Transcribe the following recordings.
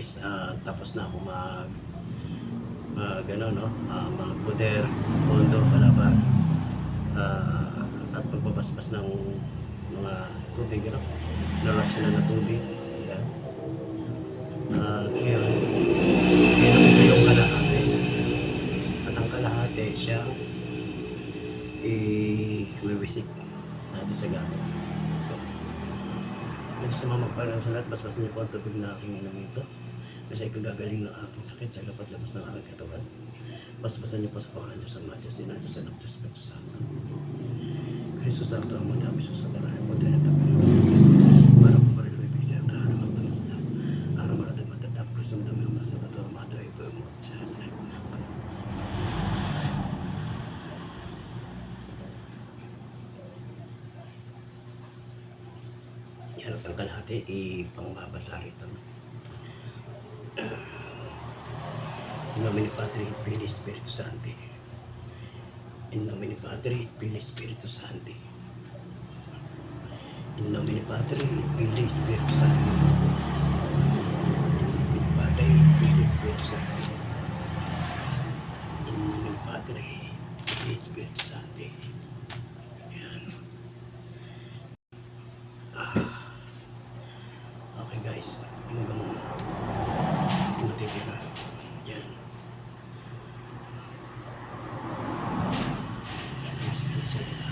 guys, ah, tapos na ako mag mag ano no, ah, mag-puder, pondo, palaba ah, at pagbabasbas ng mga tubig ano, narasyon na tubig. Yan. Ah, ngayon, pinamit ko yung kalahati. At ang kalahati siya i-wiwisik natin sa gamit. Ito sa mga magparang sa lahat, basbasan niyo po ang tubig na aking inom ito. Kasi ikagagaling ng aking sakit sa lapat-labas ng aking katawan. Basbasan niyo po sa pangalan Diyos ang Ama, Diyos, Ina, Diyos, Anak, Diyos, Espiritu Santo. Kristo sa akto ang madami sa sakarayan mo, dahil ang tabi Para po pa rin lo ibig siya, tahan ang magdala sila. Araw maratag matadap, Kristo ang dami ng mga sabato, amado ay po mo, sa hanay. Yan ang kalahati, ipangbabasa rito. In nomine Patri et Spiritus Sancti. In nomine Patri et Spiritus Sancti. In nomine Patri et Spiritus Sancti. In nomine Patri et Spiritus Sancti. In nomine Patri et Spiritus Sancti. Yan. Okay guys, yun lang yung matitira. Yan. Mas na sila na.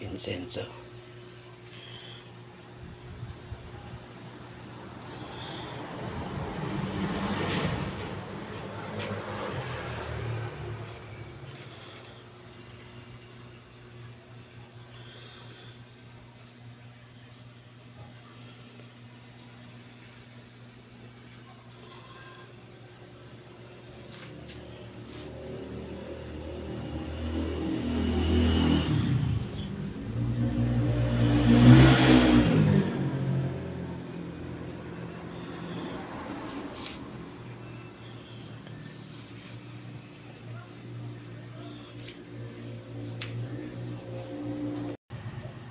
Incenso.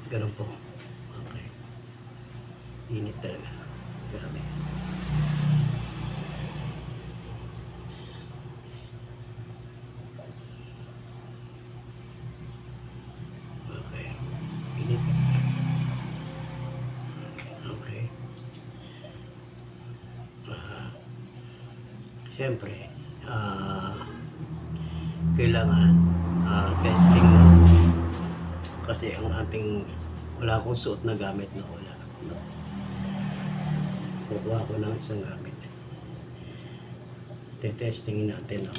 Ganun po. Okay. Init talaga. Grabe. Okay. Init. Okay. Ah, Siyempre, ah, kailangan ah, testing na kasi ang ating wala akong suot na gamit na wala. No? Kukuha ko ng isang gamit. Tetestingin natin. No?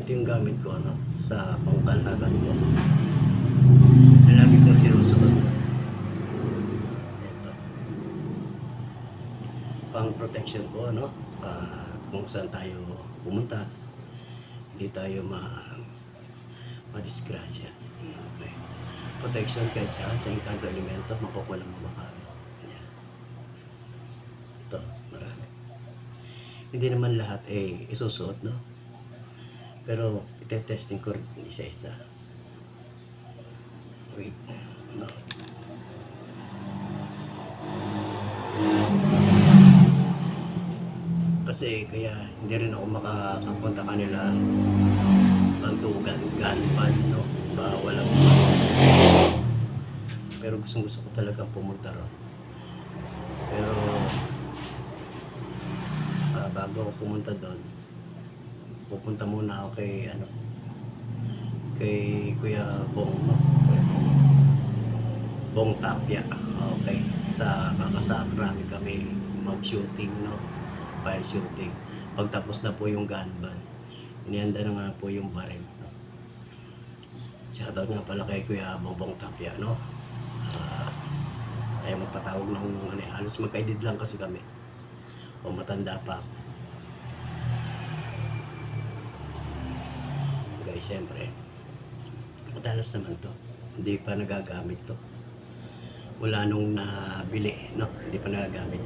Ito yung gamit ko no? sa pangkalahatan ko. Na lagi ko sinusuot. Ito. Pang protection ko, no? Ah, kung saan tayo pumunta. Hindi tayo ma madisgrasya. Okay. Protection kahit saan sa engkanto elemento, makukulang mo baka. Yan. Ito, marami. Hindi naman lahat eh isusuot, no? Pero ite-testing ko rin isa-isa. Wait. No. Kasi kaya hindi rin ako makakapunta kanila bantugan, gunman, no? Bawal ang Pero gustong gusto ko talaga pumunta ron. Pero ah, bago ako pumunta doon, pupunta muna ako kay ano kay Kuya Bong Bong. Tapia. Okay. Sa Makasakra kami mag-shooting, no? Fire shooting. Pagtapos na po yung gun ban, inihanda na nga po yung baril. No? Shoutout nga pala kay Kuya Bongbong Tapia, no? Ah, ay magpatawag ng ano, eh, halos magkaedid lang kasi kami. O matanda pa ako. Guys, madalas naman to. Hindi pa nagagamit to. Wala nung nabili, no? Hindi pa nagagamit.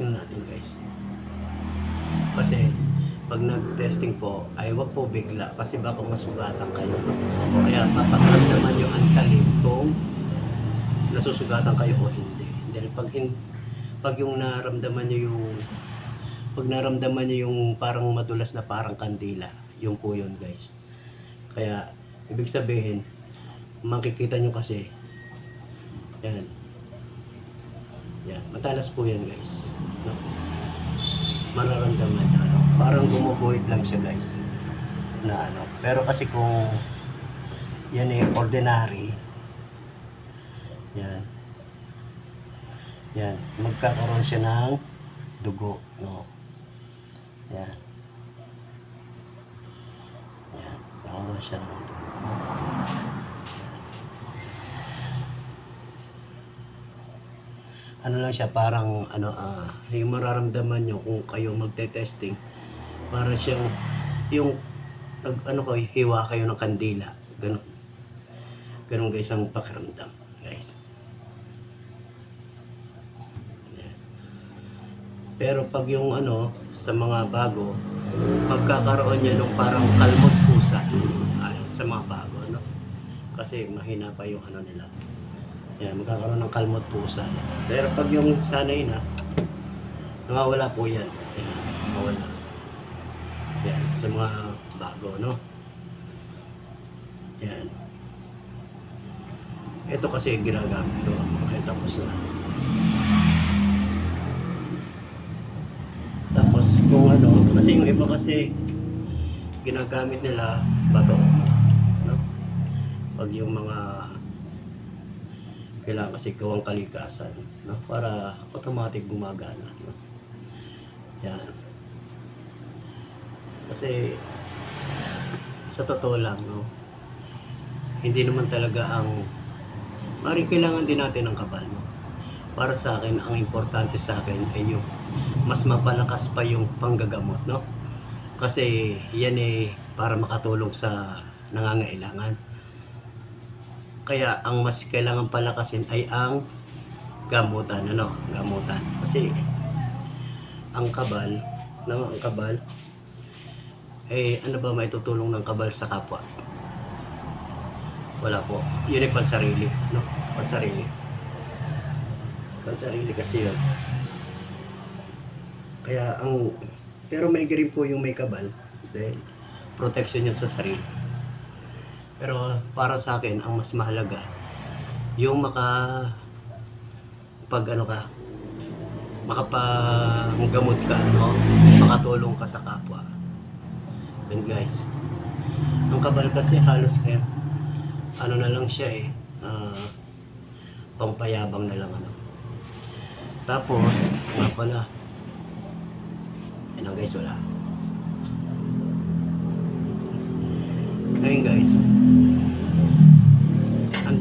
Ayan, guys. Kasi pag nag-testing po, ay wag po bigla kasi baka masugatan kayo. Kaya papakiramdaman nyo ang talim kung nasusugatan kayo o hindi. Dahil pag, hin, pag yung naramdaman nyo yung pag naramdaman nyo yung parang madulas na parang kandila, yung po yun guys. Kaya, ibig sabihin, makikita nyo kasi, yan, yan, matalas po yan guys. No? Mararamdaman na, ano, parang gumuguhit lang siya guys. Na ano, pero kasi kung yan eh, ordinary, yan, yan, magkakaroon siya ng dugo, no? Yan. Yan. Nakaroon siya ng dugo. Ano lang siya, parang, ano, ah, yung mararamdaman nyo kung kayo magte-testing, para siyang, yung, nag, ano ko, hiwa kayo ng kandila. Ganun. Ganun guys ang pakiramdam, guys. Pero pag yung ano, sa mga bago, magkakaroon niya nung parang kalmot pusa. Ay, sa mga bago, no? Kasi mahina pa yung ano nila. Yan, magkakaroon ng kalmot pusa. Yan. Pero pag yung sanay na, nawawala po yan. Yan, nawawala. Yan, sa mga bago, no? Yan. Ito kasi ginagamit ko. Ay, tapos na. Tapos kung ano, kasi yung iba kasi ginagamit nila bato. No? Pag yung mga kailangan kasi gawang kalikasan, no? Para automatic gumagana, no? Yan. Kasi sa totoo lang, no? Hindi naman talaga ang Mari kailangan din natin ng kabal, no? Para sa akin, ang importante sa akin ay yung mas mapalakas pa yung panggagamot, no? Kasi yan eh para makatulong sa nangangailangan. Kaya ang mas kailangan palakasin ay ang gamutan, ano? Gamutan. Kasi ang kabal, no, ang kabal, eh ano ba may tutulong ng kabal sa kapwa? Wala po. Yun ay pansarili, no? Pansarili. Pansarili kasi yun. Kaya ang pero may rin po yung may kabal dahil protection yun sa sarili. Pero para sa akin ang mas mahalaga yung maka pag ano ka makapanggamot ka no makatulong ka sa kapwa. Yun guys. Ang kabal kasi halos kaya ano na lang siya eh ah, pampayabang na lang ano. Tapos, nga pala, ano guys, wala. Ngayon guys,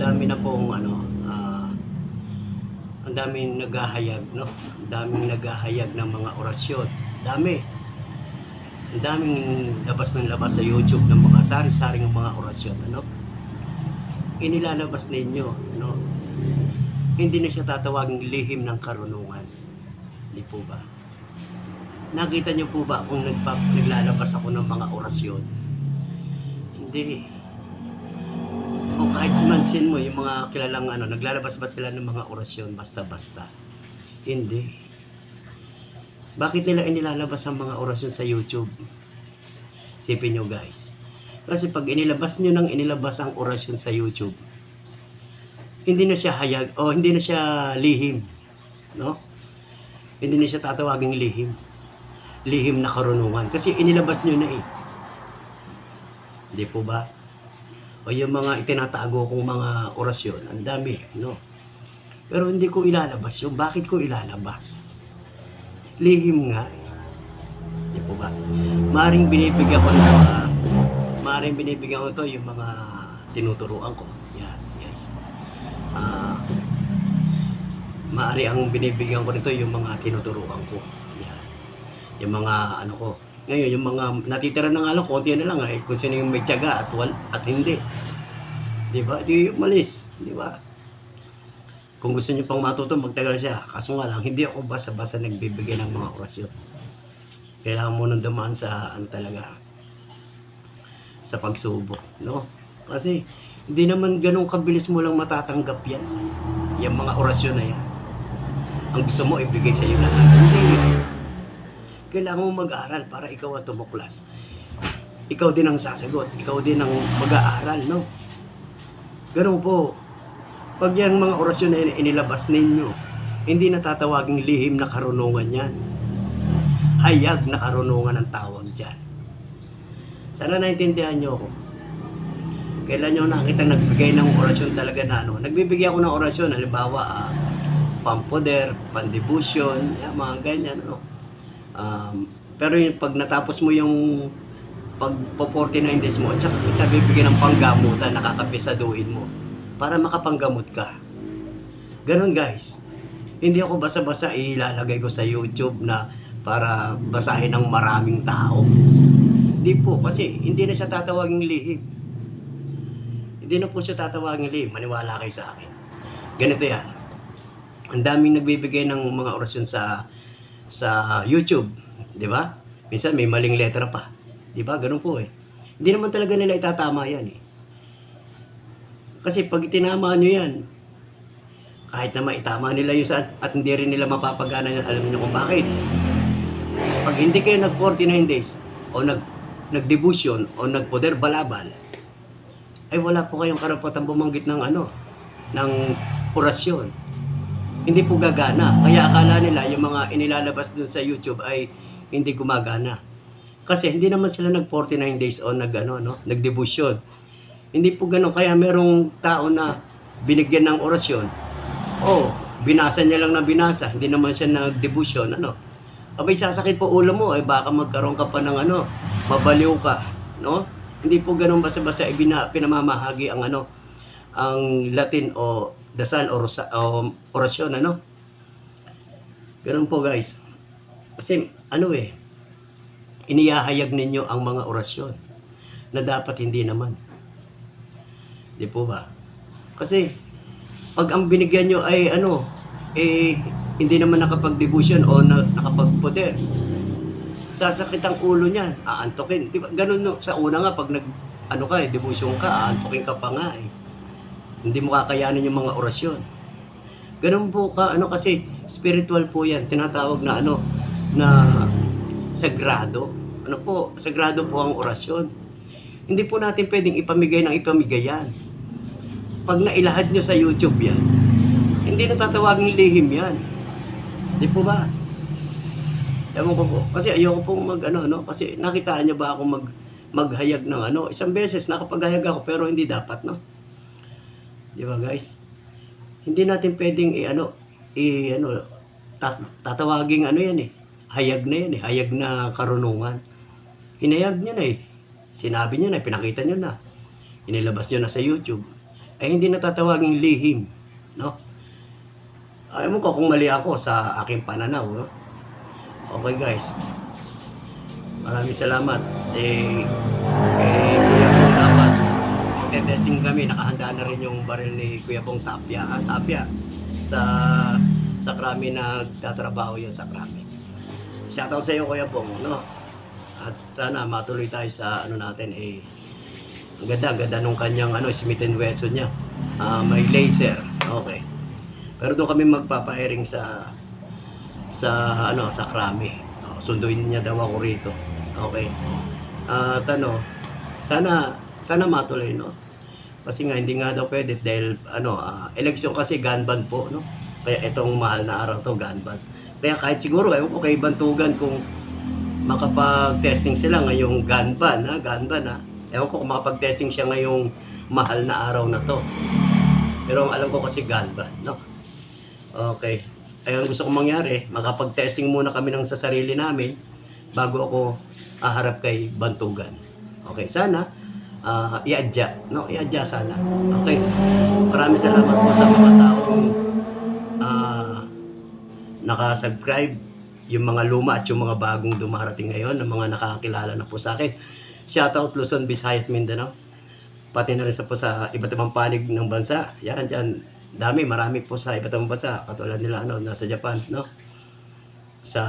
dami na pong ano, ah, ang daming naghahayag, no? Ang daming naghahayag ng mga orasyon. Dami. Ang daming labas ng labas sa YouTube ng mga sari-saring mga orasyon, ano? Inilalabas ninyo, no? Hindi na siya tatawaging lihim ng karunungan. Hindi po ba? Nakita niyo po ba kung nagpa, naglalabas ako ng mga orasyon? Hindi. O kahit mansin mo, yung mga kilalang ano, naglalabas ba sila ng mga orasyon basta-basta? Hindi. Bakit nila inilalabas ang mga orasyon sa YouTube? Sipin nyo guys. Kasi pag inilabas nyo nang inilabas ang orasyon sa YouTube, hindi na siya hayag o hindi na siya lihim. No? Hindi na siya tatawaging lihim. Lihim na karunungan. Kasi inilabas nyo na eh. Hindi po ba? O yung mga itinatago kong mga orasyon, ang dami, no? Pero hindi ko ilalabas yung bakit ko ilalabas. Lihim nga eh. Hindi po ba? Maring binibigyan ko ng mga maring binibigyan ko to yung mga tinuturuan ko. Yan, yes. Ah, maari ang binibigyan ko nito yung mga tinuturuan ko. Yan. Yung mga ano ko. Ngayon, yung mga natitira ng alam, konti na lang eh. Kung sino yung may tiyaga at, wal, at hindi. Di ba? Di umalis. Di ba? Kung gusto niyo pang matuto, magtagal siya. Kaso nga lang, hindi ako basta-basta nagbibigay ng mga orasyon. Kailangan mo nang dumaan sa ano talaga sa pagsubok, no? Kasi hindi naman ganun kabilis mo lang matatanggap yan. Yung mga orasyon na yan. Ang gusto mo ibigay sa iyo lahat. Hindi. Kailangan mo mag-aral para ikaw ang tumuklas. Ikaw din ang sasagot. Ikaw din ang mag-aaral, no? Ganun po. Pag yung mga orasyon na inilabas ninyo, hindi natatawaging lihim na karunungan yan. Hayag na karunungan ang tawag dyan. Sana naintindihan nyo ako. Kailan nyo nakita nagbigay ng orasyon talaga na ano? Nagbibigay ako ng orasyon, halimbawa, ah, pampoder, pandebusyon, yan, mga ganyan, ano. Um, pero yung pag natapos mo yung pag po 49 days mo, at saka kita bibigyan ng panggamutan, nakakapisaduhin mo para makapanggamot ka. Ganon guys. Hindi ako basa-basa ilalagay ko sa YouTube na para basahin ng maraming tao. Hindi po, kasi hindi na siya tatawaging lihim. Hindi na po siya tatawaging lihim. Maniwala kayo sa akin. Ganito yan. Ang daming nagbibigay ng mga orasyon sa sa YouTube, 'di ba? Minsan may maling letra pa. 'Di ba? Ganun po eh. Hindi naman talaga nila itatama 'yan eh. Kasi pag tinama nyo yan, kahit na maitama nila yun sa, at hindi rin nila mapapagana yan, alam niyo kung bakit. Pag hindi kayo nag 49 days, o nag nagdevotion, o nagpoder balabal, ay wala po kayong karapatan bumanggit ng ano, ng orasyon. Hindi po gagana. Kaya akala nila yung mga inilalabas dun sa YouTube ay hindi gumagana. Kasi hindi naman sila nag 49 days o nag ano, no, nagdevotion. Hindi po gano'n. Kaya merong tao na binigyan ng orasyon. Oh, binasa niya lang na binasa. Hindi naman siya nag-devotion. Ano? Abay, sasakit po ulo mo. Ay baka magkaroon ka pa ng ano, mabaliw ka. No? Hindi po gano'n basta-basta ibina, pinamamahagi ang ano, ang Latin o dasal o, o orasyon. Ano? Ganun po guys. Kasi ano eh, iniyahayag ninyo ang mga orasyon na dapat hindi naman. Di po ba? Kasi, pag ang binigyan nyo ay ano, eh, hindi naman nakapag-devotion o na, nakapag-poder, sasakit ang ulo niyan, aantokin. Di ba? Ganun no, sa una nga, pag nag, ano ka eh, devotion ka, aantokin ka pa nga eh. Hindi mo kakayanin yung mga orasyon. Ganun po ka, ano kasi, spiritual po yan. Tinatawag na ano, na sagrado. Ano po, sagrado po ang orasyon. Hindi po natin pwedeng ipamigay ng ipamigay yan. Pag nailahad nyo sa YouTube yan, hindi na tatawaging lihim yan. Di po ba? Ewan ko po. Kasi ayoko pong mag ano, no? Kasi nakitaan niyo ba ako mag maghayag ng ano? Isang beses nakapaghayag ako pero hindi dapat, no? Di ba guys? Hindi natin pwedeng i ano, i ano, tat, tatawaging ano yan eh. Hayag na yan eh. Hayag na karunungan. Hinayag niya na eh. Sinabi niya na, pinakita niya na. Inilabas niya na sa YouTube. Ay hindi natatawaging lihim. No? Ayaw mo ko kung mali ako sa aking pananaw. No? Okay guys. Maraming salamat. Eh, eh magte-testing kami. Nakahanda na rin yung baril ni Kuya Pong Tapia. Ah, Tapia. Sa sa krami na nagtatrabaho yun sa krami. Shoutout sa iyo Kuya Pong. No? At sana matuloy tayo sa ano natin eh ang ganda, ang ganda nung kanyang ano, Smith Wesson niya. Ah, may laser. Okay. Pero doon kami magpapa-airing sa sa ano, sa Krami. Oh, sunduin niya daw ako rito. Okay. At ano, sana sana matuloy no. Kasi nga hindi nga daw pwede dahil ano, ah, eleksyon kasi gun ban po, no. Kaya itong mahal na araw to gun ban. Kaya kahit siguro ewan ko kay Bantugan kung makapag-testing sila ngayong gun ban, ha, gun ban ha. Ewan ko kung makapag-testing siya ngayong mahal na araw na to. Pero ang alam ko kasi gun ban, no? Okay. Ay, ang gusto kong mangyari, makapag-testing muna kami ng sa sarili namin bago ako aharap kay Bantugan. Okay, sana ah i-adya, no? I-adya sana. Okay. Maraming salamat po sa mga taong ah nakasubscribe yung mga luma at yung mga bagong dumarating ngayon ng mga nakakilala na po sa akin. Shoutout Luzon, Visayas, Mindanao. Pati na rin sa po sa iba't ibang panig ng bansa. Yan, dyan. Dami, marami po sa iba't ibang bansa. Katulad nila, ano, nasa Japan, no? Sa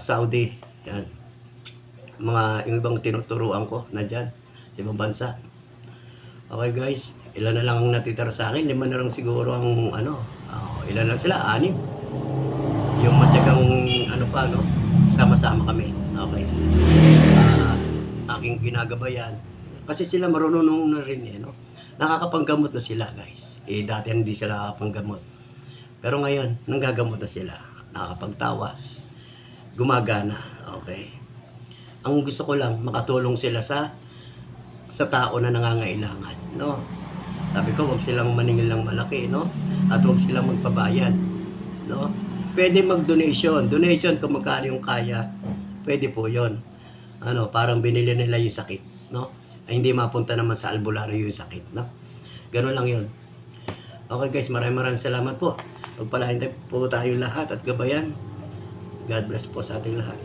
Saudi. Yan. mga yung ibang tinuturuan ko na dyan sa ibang bansa. Okay guys, ilan na lang ang natitira sa akin? Lima na lang siguro ang ano, ah, ilan na sila? Anim. Yung matyagang ano pa, no? Sama-sama kami. Okay. Ah, aking ginagabayan. Kasi sila marunong na rin eh, no? Nakakapanggamot na sila, guys. Eh, dati hindi sila nakakapanggamot. Pero ngayon, nanggagamot na sila. Nakakapagtawas. Gumagana. Okay. Ang gusto ko lang, makatulong sila sa sa tao na nangangailangan, no? Sabi ko, wag silang maningil ng malaki, no? At wag silang magpabayad, no? Pwede mag-donation. Donation kung magkano yung kaya, pwede po yon. Ano, parang binili nila yung sakit, no? Ay, hindi mapunta naman sa albularyo yung sakit, no? Ganun lang yun. Okay guys, maraming maraming salamat po. Pagpalain po tayo lahat at gabayan. God bless po sa ating lahat.